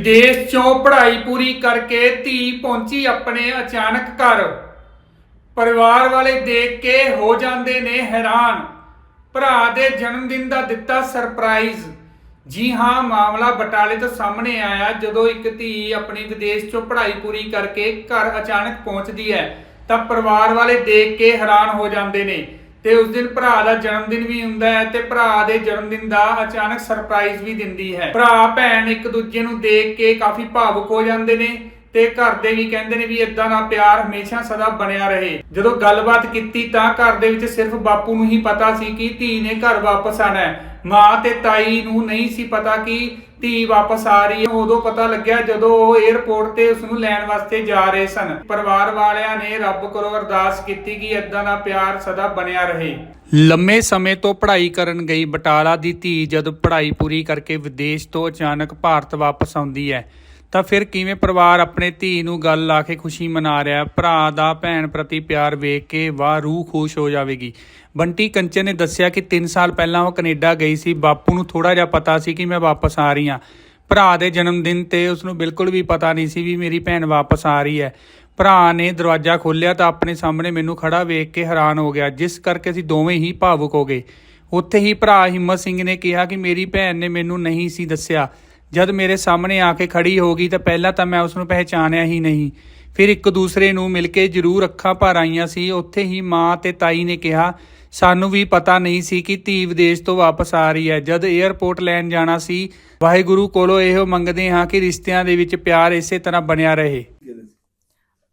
ਵਿਦੇਸ਼ ਚੋਂ ਪੜ੍ਹਾਈ ਪੂਰੀ ਕਰਕੇ ਧੀ ਪਹੁੰਚੀ ਆਪਣੇ ਅਚਾਨਕ ਘਰ। ਪਰਿਵਾਰ ਵਾਲੇ ਦੇਖ ਕੇ ਹੋ ਜਾਂਦੇ ਨੇ ਹੈਰਾਨ। ਭਰਾ ਦੇ ਜਨਮ ਦਿਨ ਦਾ ਦਿੱਤਾ ਸਰਪ੍ਰਾਈਜ਼। ਜੀ ਹਾਂ, ਮਾਮਲਾ ਬਟਾਲੇ ਤੋਂ ਸਾਹਮਣੇ ਆਇਆ ਜਦੋਂ ਇੱਕ ਧੀ ਆਪਣੀ ਵਿਦੇਸ਼ ਚੋਂ ਪੜ੍ਹਾਈ ਪੂਰੀ ਕਰਕੇ ਘਰ ਅਚਾਨਕ ਪਹੁੰਚਦੀ ਹੈ। ਤਾਂ ਪਰਿਵਾਰ ਵਾਲੇ ਦੇਖ ਕੇ ਹੈਰਾਨ ਹੋ ਜਾਂਦੇ ਨੇ। ਤੇ ਉਸ ਦਿਨ ਭਰਾ ਦਾ ਜਨਮ ਦਿਨ ਵੀ ਹੁੰਦਾ ਹੈ ਤੇ ਭਰਾ ਦੇ ਜਨਮ ਦਿਨ ਦਾ ਅਚਾਨਕ ਸਰਪ੍ਰਾਈਜ਼ ਵੀ ਦਿੰਦੀ ਹੈ। ਭਰਾ, ਭੈਣ ਇੱਕ ਦੂਜੇ ਨੂੰ ਦੇਖ ਕੇ ਕਾਫੀ ਭਾਵੁਕ ਹੋ ਜਾਂਦੇ ਨੇ ਤੇ ਘਰ ਦੇ ਵੀ ਕਹਿੰਦੇ ਨੇ ਵੀ ਇਦਾਂ ਦਾ ਪਿਆਰ ਹਮੇਸ਼ਾ ਸਦਾ ਬਣਿਆ ਰਹੇ। ਜਦੋਂ ਗੱਲਬਾਤ ਕੀਤੀ ਤਾਂ ਘਰ ਦੇ ਵਿੱਚ ਸਿਰਫ ਬਾਪੂ ਨੂੰ ਹੀ ਪਤਾ ਸੀ ਕਿ ਧੀ ਨੇ ਘਰ ਵਾਪਸ ਆਣਾ ਹੈ। ਮਾਂ ਤੇ ਤਾਈ ਨੂੰ ਨਹੀਂ ਸੀ ਪਤਾ ਕਿ ਧੀ ਵਾਪਸ ਆ ਰਹੀ ਹੈ। ਉਦੋਂ ਪਤਾ ਲੱਗਿਆ ਜਦੋਂ ਉਹ 에ਅਰਪੋਰਟ ਤੇ ਉਸ ਨੂੰ ਲੈਣ ਵਾਸਤੇ ਜਾ ਰਹੇ ਸਨ। ਪਰਿਵਾਰ ਵਾਲਿਆਂ ਨੇ ਰੱਬ ਕੋਲੋਂ ਅਰਦਾਸ ਕੀਤੀ ਕਿ ਇਦਾਂ ਦਾ ਪਿਆਰ ਸਦਾ ਬਣਿਆ ਰਹੇ। ਲੰਮੇ ਸਮੇਂ ਤੋਂ ਪੜ੍ਹਾਈ ਕਰਨ ਗਈ ਬਟਾਲਾ ਦੀ ਧੀ ਜਦ ਪੜ੍ਹਾਈ ਪੂਰੀ ਕਰਕੇ ਵਿਦੇਸ਼ ਤੋਂ ਅਚਾਨਕ ਭਾਰਤ ਵਾਪਸ ਆਉਂਦੀ ਹੈ। ਤਾਂ ਫਿਰ ਕਿਵੇਂ ਪਰਿਵਾਰ ਆਪਣੇ ਧੀ ਨੂੰ ਗੱਲ ਲਾ ਕੇ ਖੁਸ਼ੀ ਮਨਾ ਰਿਹਾ? ਭਰਾ ਦਾ ਭੈਣ ਪ੍ਰਤੀ ਪਿਆਰ ਵੇਖ ਕੇ ਵਾਹ ਰੂਹ ਖੁਸ਼ ਹੋ ਜਾਵੇਗੀ। ਬੰਟੀ ਕੰਚਨ ਨੇ ਦੱਸਿਆ ਕਿ 3 ਸਾਲ ਪਹਿਲਾਂ ਉਹ ਕੈਨੇਡਾ ਗਈ ਸੀ। ਬਾਪੂ ਨੂੰ ਥੋੜਾ ਜਿਹਾ ਪਤਾ ਸੀ ਕਿ ਮੈਂ ਵਾਪਸ ਆ ਰਹੀ ਹਾਂ। ਭਰਾ ਦੇ ਜਨਮ ਦਿਨ ਤੇ ਉਸ ਨੂੰ ਬਿਲਕੁਲ ਵੀ ਪਤਾ ਨਹੀਂ ਸੀ ਵੀ ਮੇਰੀ ਭੈਣ ਵਾਪਸ ਆ ਰਹੀ ਹੈ। ਭਰਾ ਨੇ ਦਰਵਾਜ਼ਾ ਖੋਲ੍ਹਿਆ ਤਾਂ ਆਪਣੇ ਸਾਹਮਣੇ ਮੈਨੂੰ ਖੜਾ ਵੇਖ ਕੇ ਹੈਰਾਨ ਹੋ ਗਿਆ, ਜਿਸ ਕਰਕੇ ਅਸੀਂ ਦੋਵੇਂ ਹੀ ਭਾਵੁਕ ਹੋ ਗਏ। ਉੱਥੇ ਹੀ ਭਰਾ ਹਿੰਮਤ ਸਿੰਘ ਨੇ ਕਿਹਾ ਕਿ ਮੇਰੀ ਭੈਣ ਨੇ ਮੈਨੂੰ ਨਹੀਂ ਸੀ ਦੱਸਿਆ। ਜਦ ਮੇਰੇ ਸਾਹਮਣੇ ਆ ਕੇ ਖੜੀ ਹੋ ਗਈ ਤਾਂ ਪਹਿਲਾਂ ਤਾਂ ਮੈਂ ਉਸ ਨੂੰ ਪਹਿਚਾਨਿਆ ਹੀ ਨਹੀਂ। ਫਿਰ ਇੱਕ ਦੂਸਰੇ ਨੂੰ ਮਿਲ ਕੇ ਜ਼ਰੂਰ ਅੱਖਾਂ ਭਰ ਆਈਆਂ ਸੀ। ਉੱਥੇ ਹੀ ਮਾਂ ਤੇ ਤਾਈ ਨੇ ਕਿਹਾ, ਸਾਨੂੰ ਵੀ ਪਤਾ ਨਹੀਂ ਸੀ ਕਿ ਧੀ ਵਿਦੇਸ਼ ਤੋਂ ਵਾਪਸ ਆ ਰਹੀ ਹੈ। ਜਦ 에ਅਰਪੋਰਟ ਲੈਣ ਜਾਣਾ ਸੀ, ਵਾਹਿਗੁਰੂ ਕੋਲੋਂ ਇਹੋ ਮੰਗਦੇ ਹਾਂ ਕਿ ਰਿਸ਼ਤਿਆਂ ਦੇ ਵਿੱਚ ਪਿਆਰ ਇਸੇ ਤਰ੍ਹਾਂ ਬਣਿਆ ਰਹੇ।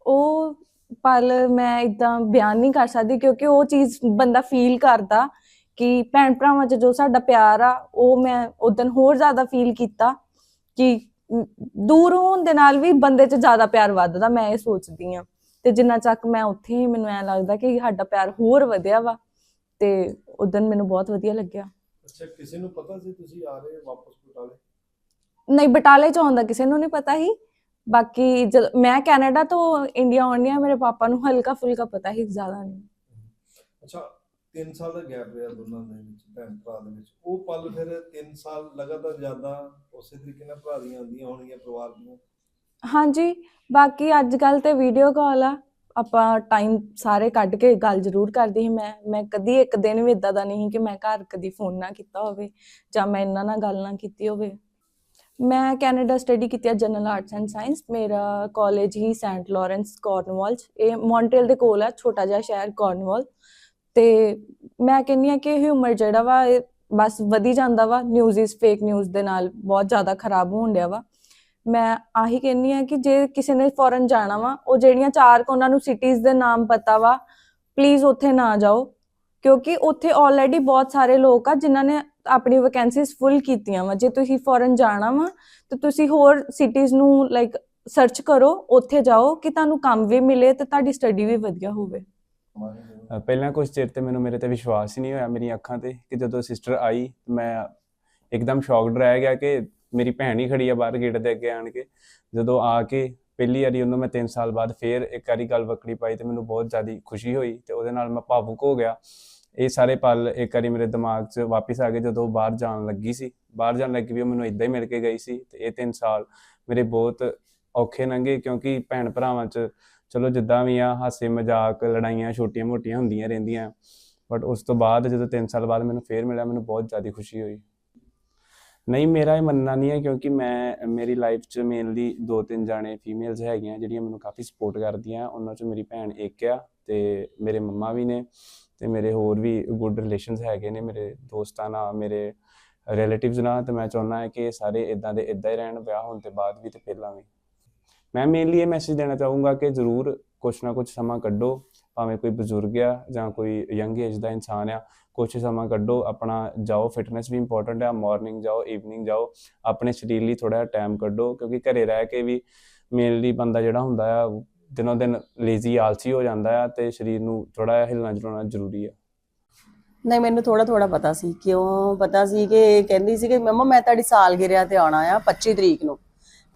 ਉਹ ਪਲ ਮੈਂ ਇਦਾਂ ਬਿਆਨ ਨਹੀਂ ਕਰ ਸਕਦੀ ਕਿਉਂਕਿ ਉਹ ਚੀਜ਼ ਬੰਦਾ ਫੀਲ ਕਰਦਾ ਕਿ ਭੈਣ ਭਰਾਵਾਂ 'ਚ ਜੋ ਸਾਡਾ ਪਿਆਰ ਆ, ਉਹ ਮੈਂ ਉਦੋਂ ਹੋਰ ਜ਼ਿਆਦਾ ਫੀਲ ਕੀਤਾ। ਕਿ ਦੂਰ ਹੋਣ ਦੇ ਨਾਲ ਵੀ ਬੰਦੇ 'ਚ ਜ਼ਿਆਦਾ ਪਿਆਰ ਵੱਧਦਾ ਮੈਂ ਇਹ ਸੋਚਦੀ ਆ ਤੇ ਜਿੰਨਾ ਚੱਕ ਮੈਂ ਉੱਥੇ ਹੀ ਮੈਨੂੰ ਐ ਲੱਗਦਾ ਕਿ ਸਾਡਾ ਪਿਆਰ ਹੋਰ ਵਧਿਆ ਵਾ ਤੇ ਉਦੋਂ ਮੈਨੂੰ ਬਹੁਤ ਵਧੀਆ ਲੱਗਿਆ। ਅੱਛਾ ਕਿਸੇ ਨੂੰ ਪਤਾ ਸੀ ਤੁਸੀਂ ਆ ਰਹੇ ਵਾਪਸ ਬਟਾਲੇ? ਨਹੀਂ ਬਟਾਲੇ 'ਚ ਆਉਂਦਾ ਕਿਸੇ ਨੂੰ ਨਹੀਂ ਪਤਾ ਹੀ ਬਾਕੀ ਜਦ ਮੈਂ ਕੈਨੇਡਾ ਤੋਂ ਇੰਡੀਆ ਆਉਂਦੀ ਆ ਮੇਰੇ ਪਾਪਾ ਨੂੰ ਹਲਕਾ ਫੁਲਕਾ ਪਤਾ ਹੀ ਜ਼ਿਆਦਾ ਨਹੀਂ ਅੱਛਾ 3 ਸਾਲ ਦਾ ਗੈਪ ਰਿਹਾ ਦੋਨਾਂ ਦੇ ਵਿੱਚ, ਭੈਣ ਭਰਾ ਦੇ ਵਿੱਚ। ਉਹ ਪਲ ਫਿਰ 3 ਸਾਲ ਲਗਾਤਾਰ ਜ਼ਿਆਦਾ ਉਸੇ ਤਰੀਕੇ ਨਾਲ ਭਰਾ ਦੀਆਂ ਆਉਂਦੀਆਂ ਹੋਣਗੀਆਂ, ਪਰਿਵਾਰ ਦੀਆਂ। ਹਾਂਜੀ, ਬਾਕੀ ਅੱਜ ਕੱਲ ਤੇ ਵੀਡੀਓ ਕਾਲ ਆ। ਆਪਾਂ ਟਾਈਮ ਸਾਰੇ ਕੱਢ ਕੇ ਗੱਲ ਜ਼ਰੂਰ ਕਰਦੀ ਸੀ। ਮੈਂ ਮੈਂ ਕਦੀ ਇੱਕ ਦਿਨ ਵੀ ਇਦਾਂ ਦਾ ਨਹੀਂ ਕਿ ਮੈਂ ਘਰ ਕਦੀ ਫੋਨ ਨਾ ਕੀਤਾ ਹੋਵੇ ਜਾਂ ਮੈਂ ਇਹਨਾਂ ਨਾਲ ਗੱਲ ਨਾ ਕੀਤੀ ਹੋਵੇ। ਮੈਂ ਕੈਨੇਡਾ ਸਟੱਡੀ ਕੀਤੀ ਹੈ ਜਨਰਲ ਆਰਟਸ ਐਂਡ ਸਾਇੰਸ ਮੇਰਾ ਕਾਲਜ ਹੀ ਸੈਂਟ ਲਾਰੈਂਸ ਕਾਰਨਵਾਲ ਇਹ ਮੌਂਟਰੀਅਲ ਦੇ ਕੋਲ ਹੈ ਛੋਟਾ ਜਿਹਾ ਸ਼ਹਿਰ ਕਾਰਨਵਾਲ ਤੇ ਮੈਂ ਕਹਿੰਨੀ ਆ ਕਿ ਹਿਊਮਰ ਜਿਹੜਾ ਵਾ, ਇਹ ਬਸ ਵਧੀ ਜਾਂਦਾ ਵਾ ਨਿਊਜ਼ ਇਜ਼ ਫੇਕ ਨਿਊਜ਼ ਦੇ ਨਾਲ ਬਹੁਤ ਜ਼ਿਆਦਾ ਖਰਾਬ ਹੋਣ ਡਿਆ ਵਾ। ਮੈਂ ਆਹੀ ਕਹਿੰਨੀ ਆ ਕਿ ਜੇ ਕਿਸੇ ਨੇ ਫੋਰਨ ਜਾਣਾ ਵਾ, ਉਹ ਜਿਹੜੀਆਂ ਚਾਰ ਕੋ ਉਹਨਾਂ ਨੂੰ ਸਿਟੀਜ਼ ਦੇ ਨਾਮ ਪਤਾ ਵਾ ਪਲੀਜ਼ ਉੱਥੇ ਨਾ ਜਾਓ। ਕਿਉਂਕਿ ਉੱਥੇ ਆਲਰੇਡੀ ਬਹੁਤ ਸਾਰੇ ਲੋਕ ਆ ਜਿਨ੍ਹਾਂ ਨੇ ਆਪਣੀ ਵੈਕੈਂਸੀਜ਼ ਫੁੱਲ ਕੀਤੀਆਂ ਵਾ। ਜੇ ਤੁਸੀਂ ਫੋਰਨ ਜਾਣਾ ਵਾ, ਤੇ ਤੁਸੀਂ ਹੋਰ ਸਿਟੀਜ਼ ਨੂੰ ਲਾਈਕ ਸਰਚ ਕਰੋ, ਉੱਥੇ ਜਾਓ ਕਿ ਤੁਹਾਨੂੰ ਕੰਮ ਵੀ ਮਿਲੇ ਤੇ ਤੁਹਾਡੀ ਸਟੱਡੀ ਵੀ ਵਧੀਆ ਹੋਵੇ। ਪਹਿਲਾਂ ਕੁਝ ਚਿਰ ਤੇ ਮੈਨੂੰ ਮੇਰੇ ਤੇ ਵਿਸ਼ਵਾਸ ਹੀ ਨਹੀਂ ਹੋਇਆ ਮੇਰੀਆਂ ਅੱਖਾਂ ਤੇ ਕਿ ਜਦੋਂ ਸਿਸਟਰ ਆਈ ਮੈਂ ਇੱਕਦਮ ਸ਼ੌਕਡ ਰਹਿ ਗਿਆ ਕਿ ਮੇਰੀ ਭੈਣ ਹੀ ਖੜੀ ਆ ਬਾਹਰ ਗੇਟ ਦੇ ਅੱਗੇ ਆਣ ਕੇ। ਜਦੋਂ ਆ ਕੇ ਪਹਿਲੀ ਵਾਰੀ ਉਹਨੂੰ ਮੈਂ 3 ਸਾਲ ਬਾਅਦ ਫੇਰ ਇੱਕ ਵਾਰੀ ਗੱਲ ਵਕੜੀ ਪਾਈ ਤੇ ਮੈਨੂੰ ਬਹੁਤ ਜ਼ਿਆਦਾ ਖੁਸ਼ੀ ਹੋਈ ਤੇ ਉਹਦੇ ਨਾਲ ਮੈਂ ਭਾਵੁਕ ਹੋ ਗਿਆ। ਇਹ ਸਾਰੇ ਪਲ ਇੱਕ ਵਾਰੀ ਮੇਰੇ ਦਿਮਾਗ 'ਚ ਵਾਪਸ ਆ ਗਏ ਜਦੋਂ ਬਾਹਰ ਜਾਣ ਲੱਗੀ ਸੀ। ਬਾਹਰ ਜਾਣ ਲੱਗੀ ਵੀ ਉਹ ਮੈਨੂੰ ਇਦਾਂ ਹੀ ਮਿਲ ਕੇ ਗਈ ਸੀ ਤੇ ਇਹ 3 ਸਾਲ ਮੇਰੇ ਬਹੁਤ ਔਖੇ ਲੰਘੇ ਕਿਉਂਕਿ ਭੈਣ ਭਰਾਵਾਂ 'ਚ ਚਲੋ ਜਿੱਦਾਂ ਵੀ ਆ ਹਾਸੇ ਮਜ਼ਾਕ ਲੜਾਈਆਂ ਛੋਟੀਆਂ ਮੋਟੀਆਂ ਹੁੰਦੀਆਂ ਰਹਿੰਦੀਆਂ। ਬਟ ਉਸ ਤੋਂ ਬਾਅਦ ਜਦੋਂ 3 ਸਾਲ ਬਾਅਦ ਮੈਨੂੰ ਫੇਰ ਮਿਲਿਆ, ਮੈਨੂੰ ਬਹੁਤ ਜ਼ਿਆਦਾ ਖੁਸ਼ੀ ਹੋਈ। ਨਹੀਂ, ਮੇਰਾ ਇਹ ਮੰਨਣਾ ਨਹੀਂ ਹੈ ਕਿਉਂਕਿ ਮੈਂ, ਮੇਰੀ ਲਾਈਫ 'ਚ ਮੇਨਲੀ ਦੋ ਤਿੰਨ ਜਾਣੇ ਫੀਮੇਲਸ ਹੈਗੀਆਂ ਜਿਹੜੀਆਂ ਮੈਨੂੰ ਕਾਫੀ ਸਪੋਰਟ ਕਰਦੀਆਂ। ਉਹਨਾਂ 'ਚ ਮੇਰੀ ਭੈਣ ਇੱਕ ਆ ਤੇ ਮੇਰੇ ਮੰਮਾ ਵੀ ਨੇ ਤੇ ਮੇਰੇ ਹੋਰ ਵੀ ਗੁੱਡ ਰਿਲੇਸ਼ਨਸ ਹੈਗੇ ਨੇ, ਮੇਰੇ ਦੋਸਤਾਂ ਨਾਲ, ਮੇਰੇ ਰਿਲੇਟਿਵਸ ਨਾਲ। ਤੇ ਮੈਂ ਚਾਹੁੰਦਾ ਹਾਂ ਕਿ ਸਾਰੇ ਇਦਾਂ ਦੇ ਇਦਾਂ ਹੀ ਰਹਿਣ, ਵਿਆਹ ਹੋਣ ਤੇ ਬਾਅਦ ਵੀ ਤੇ ਪਹਿਲਾਂ ਵੀ। ਮੈਂ ਮੇਨਲੀ ਇਹ ਮੈਸੇਜ ਦੇਣਾ ਚਾਹੂੰਗਾ ਕਿ ਜ਼ਰੂਰ ਕੁਛ ਨਾ ਕੁਛ ਸਮਾਂ ਕੱਢੋ, ਭਾਵੇਂ ਕੋਈ ਬਜ਼ੁਰਗ ਆ ਜਾਂ ਕੋਈ ਯੰਗ ਏਜ ਦਾ ਇਨਸਾਨ ਆ, ਕੁਛ ਸਮਾਂ ਕੱਢੋ, ਆਪਣਾ ਜਾਓ ਫਿਟਨੈਸ ਵੀ ਇੰਪੋਰਟੈਂਟ ਆ ਮਾਰਨਿੰਗ ਜਾਓ ਈਵਨਿੰਗ ਜਾਓ, ਆਪਣੇ ਸਰੀਰ ਲਈ ਥੋੜਾ ਟਾਈਮ ਕੱਢੋ, ਕਿਉਂਕਿ ਘਰੇ ਰਹਿ ਕੇ ਵੀ ਮੇਨਲੀ ਬੰਦਾ ਜਿਹੜਾ ਹੁੰਦਾ ਆ ਉਹ ਦਿਨੋਂ ਦਿਨ ਲੇਜ਼ੀ ਆਲਸੀ ਹੋ ਜਾਂਦਾ ਆ ਤੇ ਸਰੀਰ ਨੂੰ ਥੋੜਾ ਜਿਹਾ ਹਿਲਣਾ ਜੁਲਣਾ ਜ਼ਰੂਰੀ ਆ। ਨਹੀਂ, ਮੈਨੂੰ ਥੋੜਾ ਥੋੜਾ ਪਤਾ ਸੀ, ਕਿਉਂ ਪਤਾ ਸੀ ਕਿ ਕਹਿੰਦੀ ਸੀ ਕਿ ਮੰਮਾ ਮੈਂ ਤੁਹਾਡੀ ਸਾਲਗਿਰਿਆ ਤੇ ਆਉਣਾ ਆ 25 ਤਰੀਕ ਨੂੰ।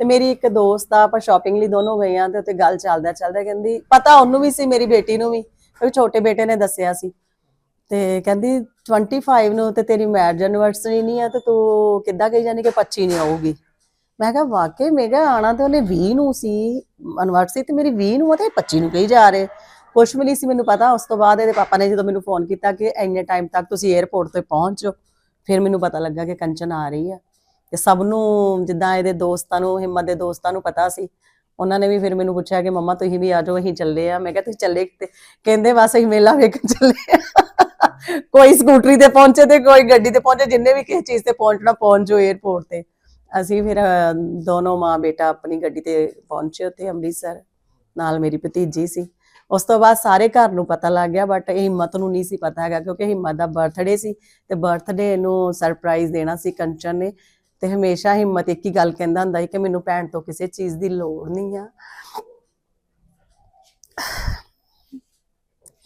ਤੇ ਮੇਰੀ ਇੱਕ ਦੋਸਤ ਆ, ਆਪਾਂ ਸ਼ਾਪਿੰਗ ਲਈ ਦੋਨੋਂ ਗਈਆਂ ਤੇ ਉੱਥੇ ਗੱਲ ਚੱਲਦਾ ਚੱਲਦਾ ਕਹਿੰਦੀ, ਪਤਾ ਉਹਨੂੰ ਵੀ ਸੀ, ਮੇਰੀ ਬੇਟੀ ਨੂੰ ਵੀ ਕਿਉਂਕਿ ਛੋਟੇ ਬੇਟੇ ਨੇ ਦੱਸਿਆ ਸੀ। ਤੇ ਕਹਿੰਦੀ 25 ਨੂੰ ਤੇ ਤੇਰੀ ਮੈਰਿਜ ਐਨਵਰਸਰੀ ਨਹੀਂ ਆ ਤੇ ਤੂੰ ਕਿੱਦਾਂ ਕਹੀ ਜਾਨੀ ਕਿ 25 ਨਹੀਂ ਆਊਗੀ। ਮੈਂ ਕਿਹਾ, ਵਾਕਈ ਮੈਂ ਆਣਾ ਤੇ ਉਹਨੇ 20 ਨੂੰ ਸੀ ਯੂਨੀਵਰਸਿਟੀ ਤੇ ਮੇਰੀ 20 ਨੂੰ ਆ ਤੇ 25 ਨੂੰ ਕਹੀ ਜਾ ਰਹੇ। ਕੁਛ ਵੀ ਸੀ ਮੈਨੂੰ ਪਤਾ, ਉਸ ਤੋਂ ਬਾਅਦ ਇਹਦੇ ਪਾਪਾ ਨੇ ਜਦੋਂ ਮੈਨੂੰ ਫੋਨ ਕੀਤਾ ਕਿ ਇੰਨੇ ਟਾਈਮ ਤੱਕ ਤੁਸੀਂ 에ਅਰਪੋਰਟ ਤੇ ਪਹੁੰਚ ਜਾਓ, ਫਿਰ ਮੈਨੂੰ ਪਤਾ ਲੱਗਾ ਕਿ ਕੰਚਨ ਆ ਰਹੀ ਆ। ਤੇ ਸਭ ਨੂੰ ਜਿੱਦਾਂ ਇਹਦੇ ਦੋਸਤਾਂ ਨੂੰ, ਹਿੰਮਤ ਦੇ ਦੋਸਤਾਂ ਨੂੰ ਪਤਾ ਸੀ। ਉਹਨਾਂ ਨੇ ਵੀ ਫਿਰ ਮੈਨੂੰ ਪੁੱਛਿਆ ਕਿ ਮੰਮਾ ਤੁਸੀਂ ਵੀ ਆ ਜਾਓ, ਅਸੀਂ ਚੱਲੇ ਆ। ਮੈਂ ਕਿਹਾ, ਤੁਸੀਂ ਚੱਲੇ ਕਿਤੇ ਕਹਿੰਦੇ, ਬਸ ਅਸੀਂ ਮੇਲਾ ਵੇਖਣ ਚੱਲੇ ਆ। ਕੋਈ ਸਕੂਟਰੀ ਤੇ ਪਹੁੰਚੇ ਤੇ ਕੋਈ ਗੱਡੀ ਤੇ ਪਹੁੰਚੇ, ਜਿੰਨੇ ਵੀ ਕਿਸੇ ਚੀਜ਼ ਤੇ ਪਹੁੰਚਣਾ, ਪਹੁੰਚ ਜਾਓ 에ਅਰਪੋਰਟ ਤੇ। ਅਸੀਂ ਫਿਰ ਦੋਨੋਂ ਮਾਂ ਬੇਟਾ ਆਪਣੀ ਗੱਡੀ ਤੇ ਪਹੁੰਚੇ ਉੱਥੇ ਅੰਮ੍ਰਿਤਸਰ। ਨਾਲ ਮੇਰੀ ਭਤੀਜੀ ਸੀ। ਉਸ ਤੋਂ ਬਾਅਦ ਸਾਰੇ ਘਰ ਨੂੰ ਪਤਾ ਲੱਗ ਗਿਆ ਬਟ ਹਿੰਮਤ ਨੂੰ ਨਹੀਂ ਸੀ ਪਤਾ ਹੈਗਾ, ਕਿਉਂਕਿ ਹਿੰਮਤ ਦਾ ਬਰਥਡੇ ਸੀ ਤੇ ਬਰਥਡੇ ਨੂੰ ਸਰਪ੍ਰਾਈਜ਼ ਦੇਣਾ ਸੀ ਕੰਚਨ ਨੇ। ਤੇ ਹਮੇਸ਼ਾ ਹਿੰਮਤ ਇੱਕ ਹੀ ਗੱਲ ਕਹਿੰਦਾ ਹੁੰਦਾ ਸੀ ਕਿ ਮੈਨੂੰ ਭੈਣ ਤੋਂ ਕਿਸੇ ਚੀਜ਼ ਦੀ ਲੋੜ ਨਹੀਂ ਆ।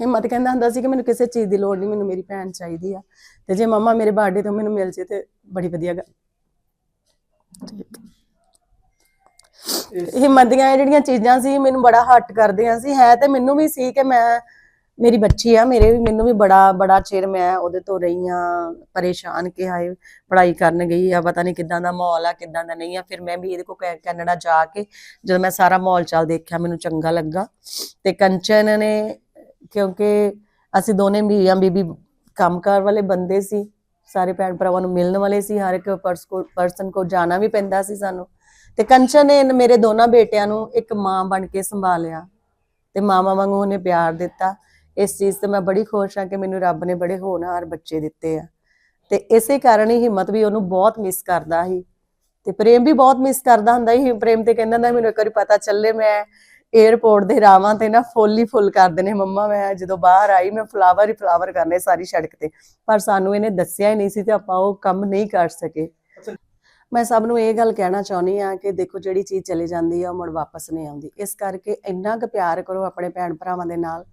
ਹਿੰਮਤ ਕਹਿੰਦਾ ਹੁੰਦਾ ਸੀ ਕਿ ਮੈਨੂੰ ਕਿਸੇ ਚੀਜ਼ ਦੀ ਲੋੜ ਨਹੀਂ ਮੈਨੂੰ ਮੇਰੀ ਭੈਣ ਚਾਹੀਦੀ ਆ। ਤੇ ਜੇ ਮੰਮਾ ਮੇਰੇ ਬਰਥਡੇ ਤੇ ਮੈਨੂੰ ਮਿਲ ਜੇ ਤੇ ਬੜੀ ਵਧੀਆ ਗੱਲ। ਹਿੰਮਤ ਦੀਆਂ ਜਿਹੜੀਆਂ ਚੀਜ਼ਾਂ ਸੀ ਮੈਨੂੰ ਬੜਾ ਹੱਟ ਕਰਦੀਆਂ ਸੀ। ਹੈ ਤੇ ਮੈਨੂੰ ਵੀ ਸੀ ਕਿ ਮੈਂ ਮੇਰੀ ਬੱਚੀ ਆ, ਮੇਰੇ ਵੀ, ਮੈਨੂੰ ਵੀ ਬੜਾ ਬੜਾ ਚਿਰ ਮੈਂ ਉਹਦੇ ਤੋਂ ਰਹੀ ਆ ਪਰੇਸ਼ਾਨ ਕਿ ਹਾਏ, ਪੜ੍ਹਾਈ ਕਰਨ ਗਈ ਆ, ਪਤਾ ਨਹੀਂ ਕਿੱਦਾਂ ਦਾ ਮਾਹੌਲ ਆ, ਕਿੱਦਾਂ ਦਾ ਨਹੀਂ ਆ, ਫਿਰ ਮੈਂ ਵੀ ਇਹਦੇ ਕੋਲ ਕੈਨੇਡਾ ਜਾ ਕੇ ਜਦੋਂ ਮੈਂ ਸਾਰਾ ਮਾਹੌਲ ਚਾਲ ਦੇਖਿਆ, ਮੈਨੂੰ ਚੰਗਾ ਲੱਗਾ ਤੇ ਕੰਚਨ ਨੇ, ਕਿਉਂਕਿ ਅਸੀਂ ਦੋਨੇ ਵੀ ਆ, ਬੀਬੀ ਕੰਮਕਾਰ ਵਾਲੇ ਬੰਦੇ ਸੀ, ਸਾਰੇ ਭੈਣ ਭਰਾਵਾਂ ਨੂੰ ਮਿਲਣ ਵਾਲੇ ਸੀ, ਹਰ ਇੱਕ ਪਰਸਨ ਕੋ ਜਾਣਾ ਵੀ ਪੈਂਦਾ ਸੀ ਸਾਨੂੰ ਤੇ ਕੰਚਨ ਨੇ ਮੇਰੇ ਦੋਨਾਂ ਬੇਟਿਆਂ ਨੂੰ ਇੱਕ ਮਾਂ ਬਣ ਕੇ ਸੰਭਾਲਿਆ ਤੇ ਮਾਮਾ ਵਾਂਗੂ ਉਹਨੇ ਪਿਆਰ ਦਿੱਤਾ ਇਸ ਚੀਜ਼ ਤੇ ਮੈਂ ਬੜੀ ਖੁਸ਼ ਹਾਂ ਕਿ ਮੈਨੂੰ ਰੱਬ ਨੇ ਬੜੇ ਹੋਣਹਾਰ ਬੱਚੇ ਦਿੱਤੇ ਆ। ਤੇ ਇਸੇ ਕਾਰਨ ਹੀ ਹਿੰਮਤ ਵੀ ਉਹਨੂੰ ਬਹੁਤ ਮਿਸ ਕਰਦਾ ਸੀ। ਤੇ ਪ੍ਰੇਮ ਵੀ ਬਹੁਤ ਮਿਸ ਕਰਦਾ ਹੁੰਦਾ ਸੀ। ਪ੍ਰੇਮ ਤੇ ਕਹਿੰਦਾ ਹੁੰਦਾ ਮੈਨੂੰ ਇੱਕ ਵਾਰੀ ਪਤਾ ਚੱਲੇ ਮੈਂ 에ਅਰਪੋਰਟ ਦੇ ਰਾਵਾਂ ਤੇ ਨਾ ਫੁੱਲ ਹੀ ਫੁੱਲ ਕਰ ਦੇਣੇ। ਮੰਮਾ, ਮੈਂ ਜਦੋਂ ਬਾਹਰ ਆਈ, ਮੈਂ ਫਲਾਵਰ ਹੀ ਫਲਾਵਰ ਕਰਨੇ ਸਾਰੀ ਸੜਕ ਤੇ। ਪਰ ਸਾਨੂੰ ਇਹਨੇ ਦੱਸਿਆ ਹੀ ਨਹੀਂ ਸੀ ਤੇ ਆਪਾਂ ਉਹ ਕੰਮ ਨਹੀਂ ਕਰ ਸਕੇ। ਮੈਂ ਸਭ ਨੂੰ ਇਹ ਗੱਲ ਕਹਿਣਾ ਚਾਹੁੰਦੀ ਆ ਕਿ ਦੇਖੋ ਜਿਹੜੀ ਚੀਜ਼ ਚਲੀ ਜਾਂਦੀ ਆ, ਉਹ ਮੁੜ ਵਾਪਸ ਨਹੀਂ ਆਉਂਦੀ। ਇਸ ਕਰਕੇ ਇੰਨਾ ਕੁ ਪਿਆਰ ਕਰੋ ਆਪਣੇ ਭੈਣ ਭਰਾਵਾਂ ਦੇ ਨਾਲ।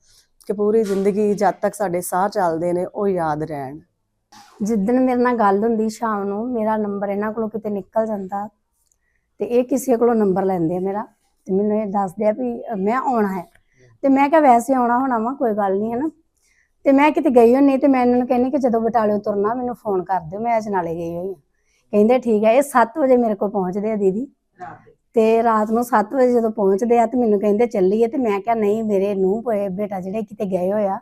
ਕਿ ਪੂਰੀ ਜ਼ਿੰਦਗੀ ਜਦ ਤੱਕ ਸਾਡੇ ਸਾਹ ਚੱਲਦੇ ਨੇ ਉਹ ਯਾਦ ਰਹਿਣ। ਜਿੱਦਣ ਮੇਰੇ ਨਾਲ ਗੱਲ ਹੁੰਦੀ ਸ਼ਾਮ ਨੂੰ ਮੇਰਾ ਨੰਬਰ ਇਹਨਾਂ ਕੋਲੋਂ ਕਿਤੇ ਨਿਕਲ ਜਾਂਦਾ ਤੇ ਇਹ ਕਿਸੇ ਕੋਲੋਂ ਨੰਬਰ ਲੈਂਦੇ ਆ ਮੇਰਾ ਤੇ ਮੈਨੂੰ ਇਹ ਦੱਸਦੇ ਆ ਵੀ ਮੈਂ ਆਉਣਾ ਹੈ। ਤੇ ਮੈਂ ਕਿਹਾ ਵੈਸੇ ਆਉਣਾ ਹੋਣਾ ਵਾ ਕੋਈ ਗੱਲ ਨਹੀਂ ਹੈ ਨਾ। ਤੇ ਮੈਂ ਕਿਤੇ ਗਈ ਹੋਣੀ ਤੇ ਮੈਂ ਇਹਨਾਂ ਨੂੰ ਕਹਿੰਦੀ ਕਿ ਜਦੋਂ ਬਟਾਲਿਓ ਤੁਰਨਾ ਮੈਨੂੰ ਫੋਨ ਕਰ ਦਿਓ ਮੈਂ ਅਜਨਾਲੇ ਗਈ ਹੋਈ ਹਾਂ। ਕਹਿੰਦੇ ਠੀਕ ਹੈ ਇਹ 7 ਵਜੇ ਮੇਰੇ ਕੋਲ ਪਹੁੰਚਦੇ ਆ ਦੀਦੀ। ਤੇ ਰਾਤ ਨੂੰ 7 ਵਜੇ ਜਦੋਂ ਪਹੁੰਚਦੇ ਆ ਤੇ ਮੈਨੂੰ ਕਹਿੰਦੇ ਚੱਲੀਏ ਤੇ ਮੈਂ ਕਿਹਾ ਨਹੀਂ ਮੇਰੇ ਨੂੰ ਬੇਟਾ ਜਿਹੜੇ ਕਿਤੇ ਗਏ ਹੋਇਆ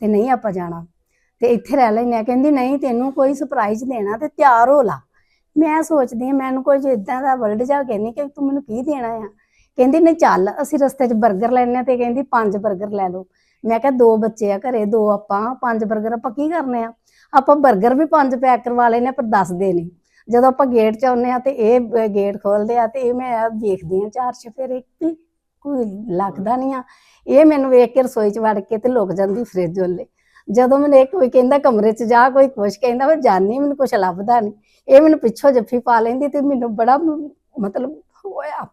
ਤੇ ਨਹੀਂ ਆਪਾਂ ਜਾਣਾ। ਤੇ ਇੱਥੇ ਰਹਿ ਲੈਨੇ ਆ। ਕਹਿੰਦੀ ਨਹੀਂ ਤੈਨੂੰ ਕੋਈ ਸਰਪ੍ਰਾਈਜ਼ ਦੇਣਾ ਤੇ ਤਿਆਰ ਹੋ ਲਾ। ਮੈਂ ਸੋਚਦੀ ਆ ਮੈਨੂੰ ਕੋਈ ਇਦਾਂ ਦਾ ਵਰਲਡ ਜਾ ਕਹਿੰਦੀ ਕਿ ਤੂੰ ਮੈਨੂੰ ਕੀ ਦੇਣਾ ਆ? ਕਹਿੰਦੀ ਨਹੀਂ ਚੱਲ, ਅਸੀਂ ਰਸਤੇ 'ਚ 버ਗਰ ਲੈਣੇ ਆ ਤੇ ਕਹਿੰਦੀ ਪੰਜ 버ਗਰ ਲੈ ਲਓ। ਮੈਂ ਕਿਹਾ ਦੋ ਬੱਚੇ ਆ ਘਰੇ, ਦੋ ਆਪਾਂ, ਪੰਜ 버ਗਰ ਆਪਾਂ ਕੀ ਕਰਨੇ ਆ? ਆਪਾਂ 버ਗਰ ਵੀ ਪੰਜ ਪੈਕ ਕਰਵਾ ਲੈਣੇ ਪਰ ਦੱਸ ਦੇ ਨਹੀਂ। ਜਦੋਂ ਆਪਾਂ ਗੇਟ 'ਚ ਆਉਂਦੇ ਆ ਤੇ ਇਹ ਗੇਟ ਖੋਲਦੇ ਆ ਤੇ ਇਹ ਮੈਂ ਆ ਆ ਚਾਰ ਚਫੇਰੇ, ਵੀ ਕੋਈ ਲੱਗਦਾ ਨਹੀਂ ਆ। ਇਹ ਮੈਨੂੰ ਵੇਖ ਕੇ ਰਸੋਈ 'ਚ ਵੜ ਕੇ ਤੇ ਲੁਕ ਜਾਂਦੀ ਫ੍ਰਿਜ ਵੱਲੇ। ਜਦੋਂ ਮੈਨੂੰ ਇਹ ਕੋਈ ਕਹਿੰਦਾ ਕਮਰੇ 'ਚ ਜਾ, ਕੋਈ ਕੁਛ ਕਹਿੰਦਾ, ਮੈਂ ਜਾਣੀ, ਮੈਨੂੰ ਕੁਛ ਲੱਭਦਾ ਨਹੀਂ। ਇਹ ਮੈਨੂੰ ਪਿੱਛੋਂ ਜੱਫੀ ਪਾ ਲੈਂਦੀ ਤੇ ਮੈਨੂੰ ਬੜਾ ਮਤਲਬ ਹੋਇਆ।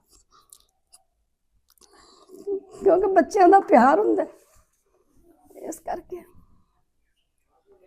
ਕਿਉਂਕਿ ਬੱਚਿਆਂ ਦਾ ਪਿਆਰ ਹੁੰਦਾ ਇਸ ਕਰਕੇ।